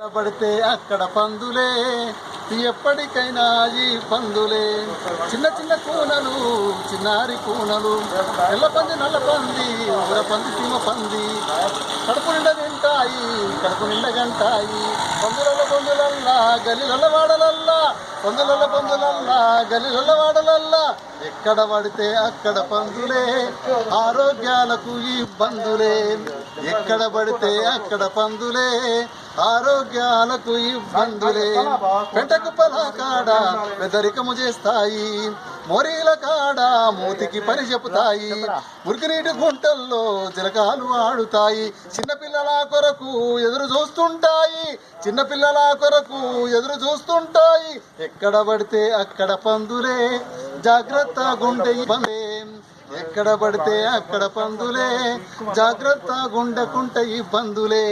పడితే అక్కడ పందులే. ఎప్పటికైనా ఈ పందులే. చిన్న చిన్న కూనలు చిన్నారి కూనలు. తెల్ల పంది నల్ల పంది ఊర పంది సీమ పంది. కడుపు నిండా తింటాయి కడుపు నిండా గంటాయి. పందులల్ల పందులల్లా గలిలల్ల వాడలల్లా. పందులల్ల పందులల్లా గలిలల్ల వాడలల్లా. ఎక్కడ పడితే అక్కడ పందులే. ఆరోగ్యాలకు ఇబ్బందులే ఎక్కడ పడితే అక్కడ పందులే ఆరోగ్యాలకు ఇబ్బందులే. పెంటకు కాడ పెదరికము చేస్తాయి మొరీల కాడ మూతికి పని చెబుతాయి. మురికినీటి గుంటల్లో జలకాలు ఆడుతాయి. చిన్నపిల్లల కొరకు ఎదురు చూస్తుంటాయి. చిన్నపిల్లల కొరకు ఎదురు చూస్తుంటాయి. ఎక్కడ పడితే అక్కడ పందులే జాగ్రత్త గుండె ఇబ్బందే. ఎక్కడ పడితే అక్కడ పందులే. జాగ్రత్త ఈ ఇబ్బందులే